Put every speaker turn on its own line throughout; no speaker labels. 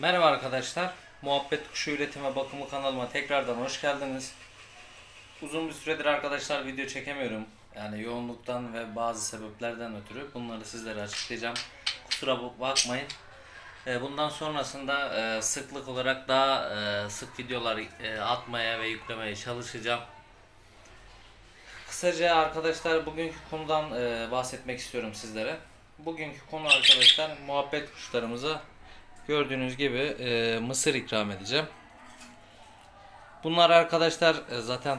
Merhaba arkadaşlar. Muhabbet Kuşu Üretim ve Bakımı kanalıma tekrardan hoş geldiniz. Uzun bir süredir arkadaşlar video çekemiyorum. Yani yoğunluktan ve bazı sebeplerden ötürü bunları sizlere açıklayacağım. Kusura bakmayın. Ee, Bundan sonrasında e, sıklık olarak daha e, sık videolar e, atmaya ve yüklemeye çalışacağım. Kısaca arkadaşlar bugünkü konudan bahsetmek istiyorum sizlere. Bugünkü konu arkadaşlar muhabbet kuşlarımıza gördüğünüz gibi e, mısır ikram edeceğim. Bunlar arkadaşlar e, zaten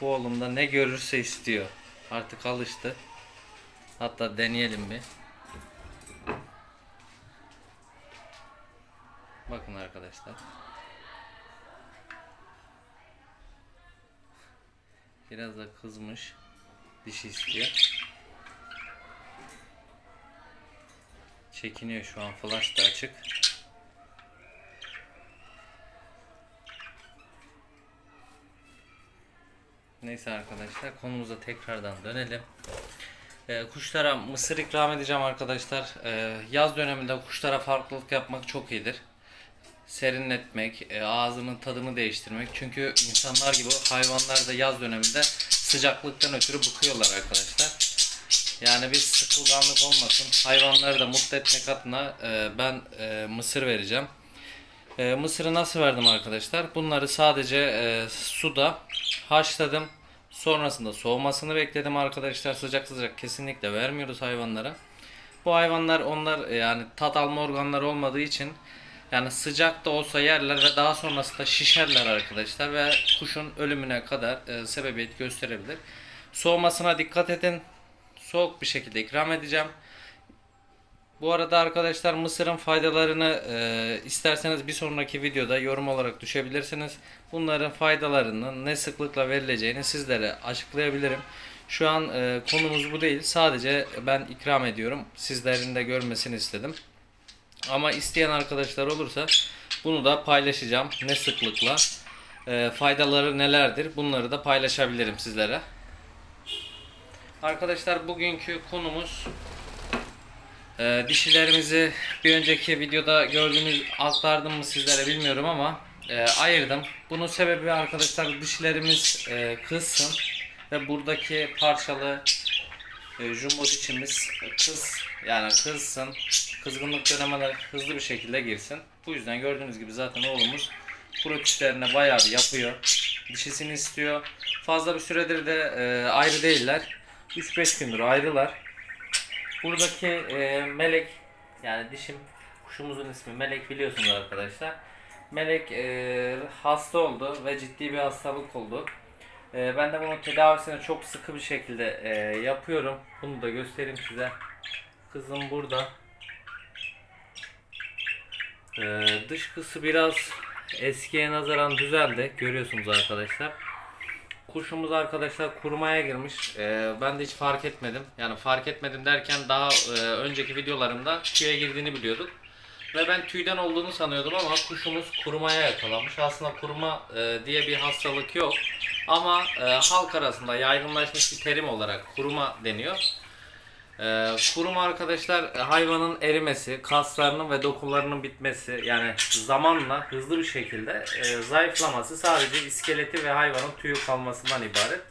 bu oğlumda ne görürse istiyor. Artık alıştı. Hatta deneyelim bir. Bakın arkadaşlar. Biraz da kızmış. Dişi istiyor. Çekiniyor şu an. Flash da açık. Neyse arkadaşlar konumuza tekrardan dönelim. Ee, kuşlara mısır ikram edeceğim arkadaşlar. Ee, yaz döneminde kuşlara farklılık yapmak çok iyidir. Serinletmek, e, ağzının tadını değiştirmek. Çünkü insanlar gibi hayvanlar da yaz döneminde sıcaklıktan ötürü bıkıyorlar arkadaşlar. Yani bir sıkılganlık olmasın. Hayvanları da mutlu etmek adına e, ben e, mısır vereceğim. E, mısırı nasıl verdim arkadaşlar? Bunları sadece e, suda haşladım. Sonrasında soğumasını bekledim arkadaşlar. Sıcak sıcak kesinlikle vermiyoruz hayvanlara. Bu hayvanlar onlar e, yani tat alma organları olmadığı için yani sıcak da olsa yerler ve daha sonrasında şişerler arkadaşlar ve kuşun ölümüne kadar e, sebebiyet gösterebilir. Soğumasına dikkat edin. Soğuk bir şekilde ikram edeceğim. Bu arada arkadaşlar mısırın faydalarını e, isterseniz bir sonraki videoda yorum olarak düşebilirsiniz. Bunların faydalarının ne sıklıkla verileceğini sizlere açıklayabilirim. Şu an e, konumuz bu değil. Sadece ben ikram ediyorum. Sizlerin de görmesini istedim. Ama isteyen arkadaşlar olursa bunu da paylaşacağım. Ne sıklıkla e, faydaları nelerdir bunları da paylaşabilirim sizlere. Arkadaşlar bugünkü konumuz e, dişilerimizi bir önceki videoda gördüğünüz aktardım mı sizlere bilmiyorum ama e, ayırdım. Bunun sebebi arkadaşlar dişilerimiz e, kızsın ve buradaki parçalı e, jumbo dişimiz kız yani kızsın kızgınlık dönemine hızlı bir şekilde girsin. Bu yüzden gördüğünüz gibi zaten oğlumuz kuru dişlerine bayağı bir yapıyor. Dişisini istiyor. Fazla bir süredir de e, ayrı değiller. 3-5 gündür ayrılar. Buradaki e, melek yani dişim kuşumuzun ismi Melek biliyorsunuz arkadaşlar. Melek e, hasta oldu ve ciddi bir hastalık oldu. E, ben de bunun tedavisini çok sıkı bir şekilde e, yapıyorum. Bunu da göstereyim size. Kızım burada. E, dış kısı biraz eskiye nazaran düzeldi. Görüyorsunuz arkadaşlar. Kuşumuz arkadaşlar kurumaya girmiş. Ee, ben de hiç fark etmedim. Yani fark etmedim derken daha e, önceki videolarımda tüye girdiğini biliyorduk. Ve ben tüyden olduğunu sanıyordum ama kuşumuz kurumaya yakalanmış. Aslında kuruma e, diye bir hastalık yok. Ama e, halk arasında yaygınlaşmış bir terim olarak kuruma deniyor. E, kuruma arkadaşlar e, hayvanın erimesi, kaslarının ve dokularının bitmesi yani zamanla hızlı bir şekilde e, zayıflaması sadece iskeleti ve hayvanın tüyü kalmasından ibaret.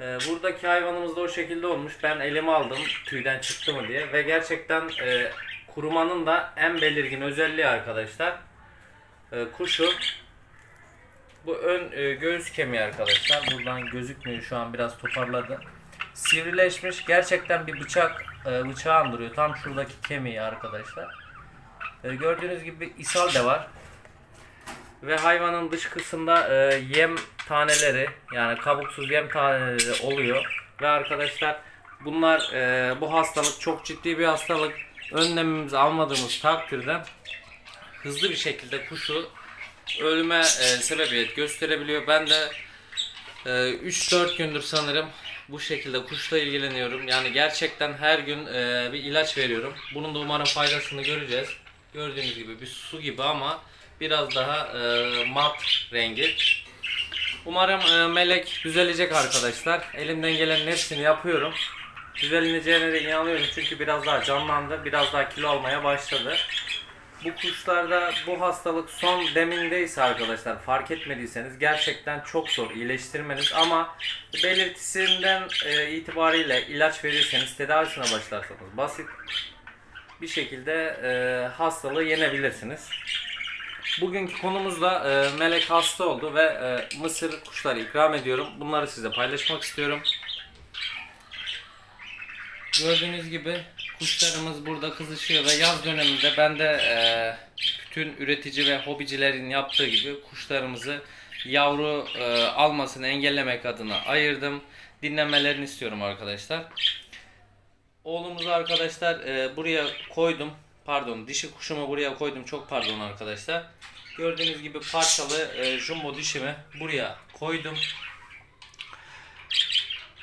E, buradaki hayvanımız da o şekilde olmuş. Ben elime aldım tüyden çıktı mı diye ve gerçekten e, kurumanın da en belirgin özelliği arkadaşlar e, kuşu bu ön e, göğüs kemiği arkadaşlar. Buradan gözükmüyor şu an biraz toparladı. Sivrileşmiş gerçekten bir bıçak e, bıçağı andırıyor. Tam şuradaki kemiği arkadaşlar. E, gördüğünüz gibi ishal de var. Ve hayvanın dış kısmında e, yem taneleri yani kabuksuz yem taneleri oluyor. Ve arkadaşlar bunlar e, bu hastalık çok ciddi bir hastalık. Önlemimizi almadığımız takdirde hızlı bir şekilde kuşu ölüme e, sebebiyet gösterebiliyor. Ben de e, 3-4 gündür sanırım bu şekilde kuşla ilgileniyorum. Yani gerçekten her gün e, bir ilaç veriyorum. Bunun da umarım faydasını göreceğiz. Gördüğünüz gibi bir su gibi ama biraz daha e, mat rengi. Umarım e, melek düzelecek arkadaşlar. Elimden gelenin hepsini yapıyorum. Düzeleceğine de inanıyorum çünkü biraz daha canlandı. Biraz daha kilo almaya başladı. Bu kuşlarda bu hastalık son demindeyse arkadaşlar fark etmediyseniz gerçekten çok zor iyileştirmeniz ama belirtisinden e, itibariyle ilaç verirseniz tedavisine başlarsanız basit bir şekilde e, hastalığı yenebilirsiniz. Bugünkü konumuz da e, melek hasta oldu ve e, mısır kuşları ikram ediyorum. Bunları size paylaşmak istiyorum. Gördüğünüz gibi kuşlarımız burada kızışıyor ve yaz döneminde ben de e, bütün üretici ve hobicilerin yaptığı gibi kuşlarımızı yavru e, almasını engellemek adına ayırdım. Dinlemelerini istiyorum arkadaşlar. Oğlumuzu arkadaşlar e, buraya koydum. Pardon dişi kuşumu buraya koydum. Çok pardon arkadaşlar. Gördüğünüz gibi parçalı e, jumbo dişimi buraya koydum.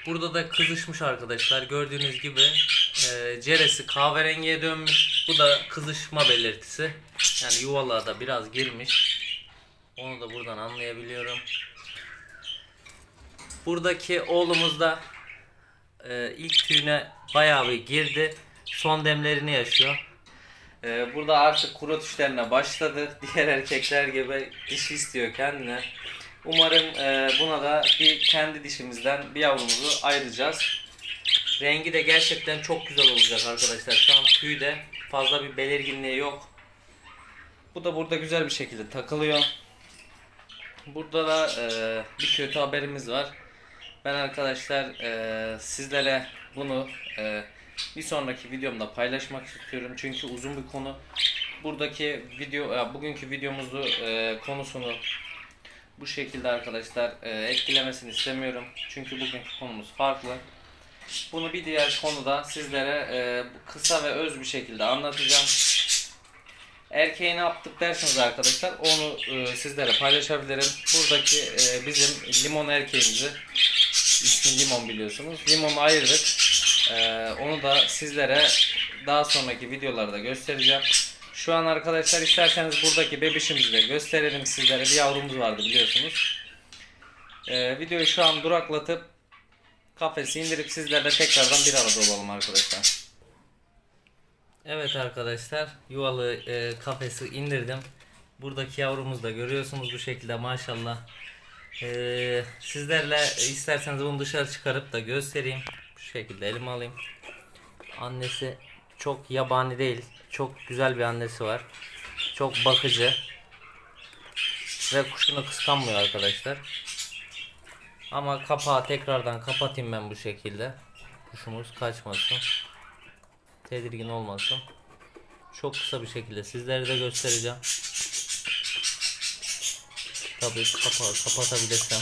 Burada da kızışmış arkadaşlar. Gördüğünüz gibi e, ceresi kahverengiye dönmüş. Bu da kızışma belirtisi. Yani yuvalığa da biraz girmiş. Onu da buradan anlayabiliyorum. Buradaki oğlumuz da e, ilk tüyüne bayağı bir girdi. Son demlerini yaşıyor. E, burada artık kuru tüşlerine başladı. Diğer erkekler gibi dişi istiyor kendine. Umarım e, buna da bir kendi dişimizden bir yavrumuzu ayıracağız. Rengi de gerçekten çok güzel olacak arkadaşlar. Şu an tüy de fazla bir belirginliği yok. Bu da burada güzel bir şekilde takılıyor. Burada da e, bir kötü haberimiz var. Ben arkadaşlar e, sizlere bunu e, bir sonraki videomda paylaşmak istiyorum. Çünkü uzun bir konu. Buradaki video, ya bugünkü videomuzu e, konusunu bu şekilde arkadaşlar e, etkilemesini istemiyorum. Çünkü bugünkü konumuz farklı. Bunu bir diğer konuda sizlere e, kısa ve öz bir şekilde anlatacağım. Erkeği ne yaptık derseniz arkadaşlar onu e, sizlere paylaşabilirim. Buradaki e, bizim limon erkeğimizi ismi limon biliyorsunuz. Limonu ayırdık. E, onu da sizlere daha sonraki videolarda göstereceğim. Şu an arkadaşlar isterseniz buradaki bebişimizi de gösterelim sizlere. Bir yavrumuz vardı biliyorsunuz. E, videoyu şu an duraklatıp kafesi indirip sizlerle tekrardan bir arada olalım arkadaşlar. Evet arkadaşlar yuvalı e, kafesi indirdim. Buradaki yavrumuz da görüyorsunuz bu şekilde maşallah. E, sizlerle isterseniz bunu dışarı çıkarıp da göstereyim. Bu şekilde elime alayım. Annesi çok yabani değil. Çok güzel bir annesi var. Çok bakıcı. Ve kuşunu kıskanmıyor arkadaşlar. Ama kapağı tekrardan kapatayım ben bu şekilde. Kuşumuz kaçmasın. Tedirgin olmasın. Çok kısa bir şekilde sizlere de göstereceğim. Tabii kapağı kapatabilirsem.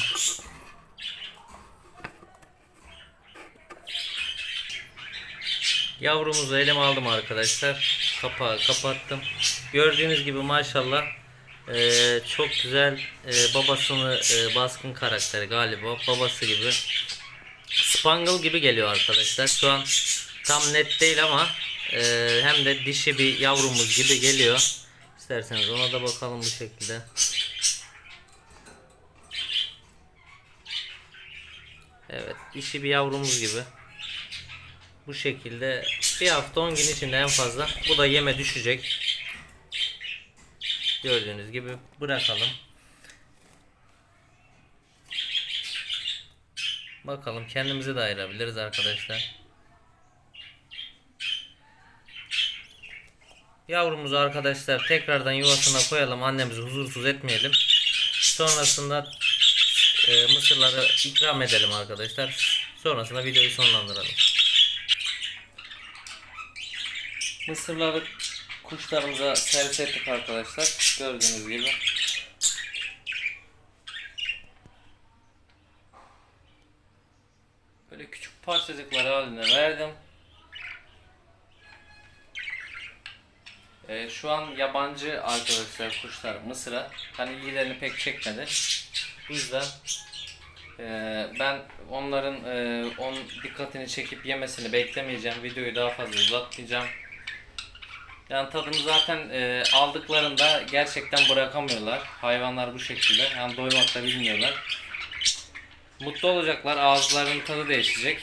Yavrumuzu elime aldım arkadaşlar. Kapağı kapattım. Gördüğünüz gibi maşallah eee, çok güzel eee, babasını eee, baskın karakteri galiba babası gibi. Spangle gibi geliyor arkadaşlar. Şu an tam net değil ama eee, hem de dişi bir yavrumuz gibi geliyor. İsterseniz ona da bakalım bu şekilde. Evet dişi bir yavrumuz gibi. Bu şekilde bir hafta 10 gün içinde en fazla bu da yeme düşecek. Gördüğünüz gibi bırakalım. Bakalım kendimizi de ayırabiliriz arkadaşlar. Yavrumuzu arkadaşlar tekrardan yuvasına koyalım. Annemizi huzursuz etmeyelim. Sonrasında e, mısırları ikram edelim arkadaşlar. Sonrasında videoyu sonlandıralım. Mısırları kuşlarımıza servis ettik arkadaşlar. Gördüğünüz gibi. Böyle küçük parçacıklar haline verdim. Ee, şu an yabancı arkadaşlar kuşlar Mısır'a. Hani ilgilerini pek çekmedi. Bu yüzden ee, ben onların e, on dikkatini çekip yemesini beklemeyeceğim. Videoyu daha fazla uzatmayacağım. Yani tadını zaten e, aldıklarında gerçekten bırakamıyorlar. Hayvanlar bu şekilde. Yani doymak da bilmiyorlar. Mutlu olacaklar. Ağızlarının tadı değişecek.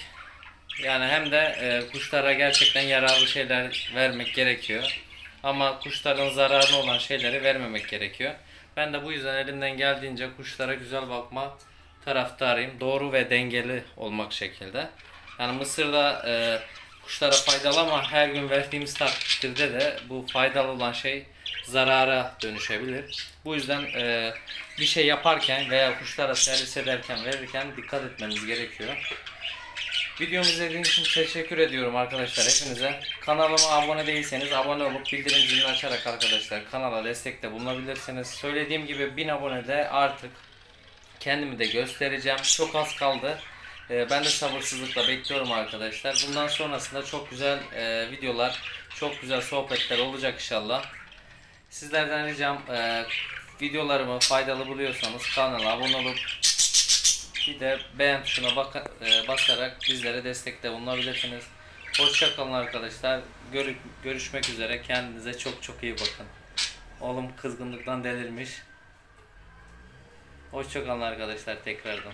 Yani hem de e, kuşlara gerçekten yararlı şeyler vermek gerekiyor. Ama kuşların zararına olan şeyleri vermemek gerekiyor. Ben de bu yüzden elimden geldiğince kuşlara güzel bakma taraftarıyım. Doğru ve dengeli olmak şekilde. Yani Mısır'da e, kuşlara faydalı ama her gün verdiğimiz takdirde de bu faydalı olan şey zarara dönüşebilir. Bu yüzden e, bir şey yaparken veya kuşlara servis ederken verirken dikkat etmemiz gerekiyor. Videomu izlediğiniz için teşekkür ediyorum arkadaşlar hepinize. Kanalıma abone değilseniz abone olup bildirim zilini açarak arkadaşlar kanala destekte bulunabilirsiniz. Söylediğim gibi 1000 abonede artık kendimi de göstereceğim. Çok az kaldı. Ee, ben de sabırsızlıkla bekliyorum arkadaşlar. Bundan sonrasında çok güzel e, videolar, çok güzel sohbetler olacak inşallah. Sizlerden ricam e, videolarımı faydalı buluyorsanız kanala abone olup bir de beğen tuşuna e, basarak bizlere destekte bulunabilirsiniz. Hoşçakalın arkadaşlar. Görü- görüşmek üzere. Kendinize çok çok iyi bakın. Oğlum kızgınlıktan delirmiş. Hoşçakalın arkadaşlar tekrardan.